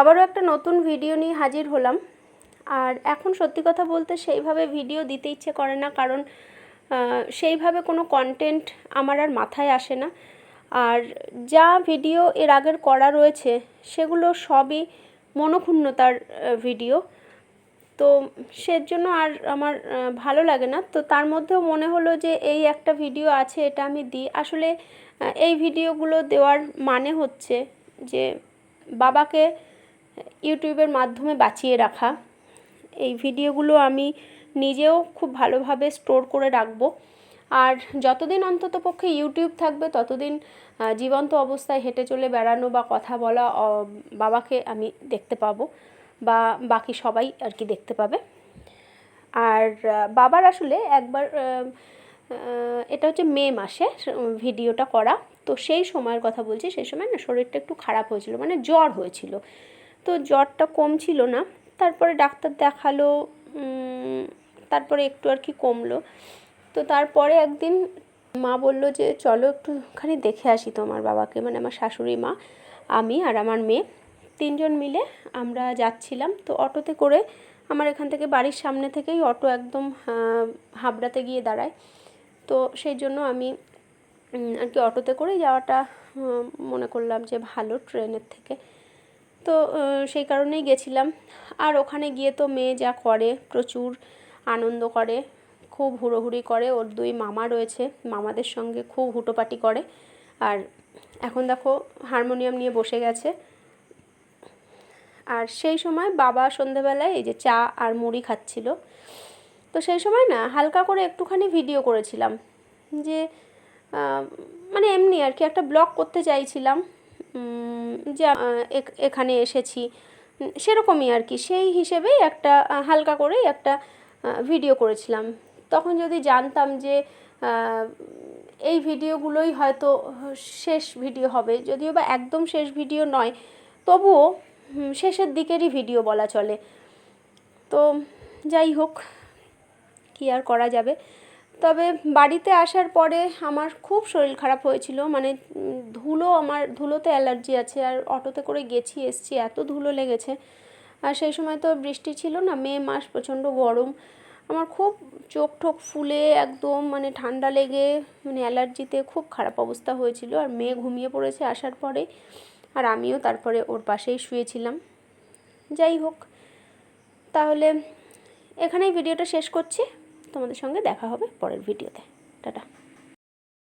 আবারও একটা নতুন ভিডিও নিয়ে হাজির হলাম। আর এখন সত্যি কথা বলতে সেইভাবে ভিডিও দিতে ইচ্ছে করে না, কারণ সেইভাবে কোনো কন্টেন্ট আমার আর মাথায় আসে না। আর যা ভিডিও এর আগের করা রয়েছে, সেগুলো সবই মনোক্ষুণ্ণতার ভিডিও। তো সের জন্য আর আমার ভালো লাগে না। তো তার মধ্যেও মনে হলো যে এই একটা ভিডিও আছে, এটা আমি দিই। আসলে এই ভিডিওগুলো দেওয়ার মানে হচ্ছে যে বাবাকে ইউটিউবের মাধ্যমে বাঁচিয়ে রাখা। এই ভিডিওগুলো আমি নিজেও খুব ভালোভাবে স্টোর করে রাখব। আর যতদিন অন্তত পক্ষে ইউটিউব থাকবে, ততদিন জীবন্ত অবস্থায় হেঁটে চলে বেড়ানো বা কথা বলা বাবাকে আমি দেখতে পাবো বা বাকি সবাই আর কি দেখতে পাবে। আর বাবার আসলে একবার এটা হচ্ছে মে মাসে ভিডিওটা করা। তো সেই সময়ের কথা বলছি, সেই সময় না শরীরটা একটু খারাপ হয়েছিল মানে জ্বর হয়েছিল। জ্বরটা কম ছিল না। তারপরে ডাক্তার দেখাল তারপরে একটু আর কি কমলো। তো তারপরে একদিন মা বলল যে, চলো একটুখানি দেখে আসি তোমার বাবাকে মানে আমার শাশুড়ি মা, আমি আর আমার মেয়ে। তিনজন মিলে আমরা যাচ্ছিলাম। তো অটোতে করে আমার এখান থেকে বাড়ির সামনে থেকেই অটো একদম হাবড়াতে গিয়ে দাঁড়ায়। তো সেই জন্য আমি আর কি অটোতে করে যাওয়াটা মনে করলাম যে ভালো ট্রেনের থেকে। তো সেই কারণেই গেছিলাম। আর ওখানে গিয়ে তো মেয়ে যা করে, প্রচুর আনন্দ করে, খুব হুড়োহুড়ি করে। ওর দুই মামা রয়েছে, মামাদের সঙ্গে খুব হুটোপাটি করে। আর এখন দেখো, হারমোনিয়াম নিয়ে বসে গেছে। আর সেই সময় বাবা সন্ধেবেলায় এই যে চা আর মুড়ি খাচ্ছিল। তো সেই সময় না, হালকা করে একটুখানি ভিডিও করেছিলাম। যে মানে এমনি আর কি, একটা ব্লগ করতে চাইছিলাম। যে এখানে এসেছি। সেরকমই আর কি। সেই হিসেবেই একটা হালকা করেই একটা ভিডিও করেছিলাম। তখন যদি জানতাম যে এই ভিডিওগুলোই হয়তো শেষ ভিডিও হবে, যদিও বা একদম শেষ ভিডিও নয়, তবুও শেষের দিকেরই ভিডিও বলা চলে। তো যাই হোক, কি আর করা যাবে? তবে বাড়িতে আসার পরে আমার খুব শরীর খারাপ হয়েছিল মানে ধুলো আমার, ধুলোতে অ্যালার্জি আছে আর অটোতে করে গেছি, এসছি, এত ধুলো লেগেছে। আর সেই সময় তো বৃষ্টি ছিল না, মে মাস প্রচণ্ড গরম। আমার খুব চোখ ঠোক ফুলে একদম মানে ঠান্ডা লেগে মানে অ্যালার্জিতে খুব খারাপ অবস্থা হয়েছিল। আর মেয়ে ঘুমিয়ে পড়েছে আসার পরে, আর আমিও তারপরে ওর পাশেই শুয়েছিলাম। যাই হোক, তাহলে এখানেই ভিডিওটা শেষ করছি। তোমাদের সঙ্গে দেখা হবে পরের ভিডিওতে। টাটা।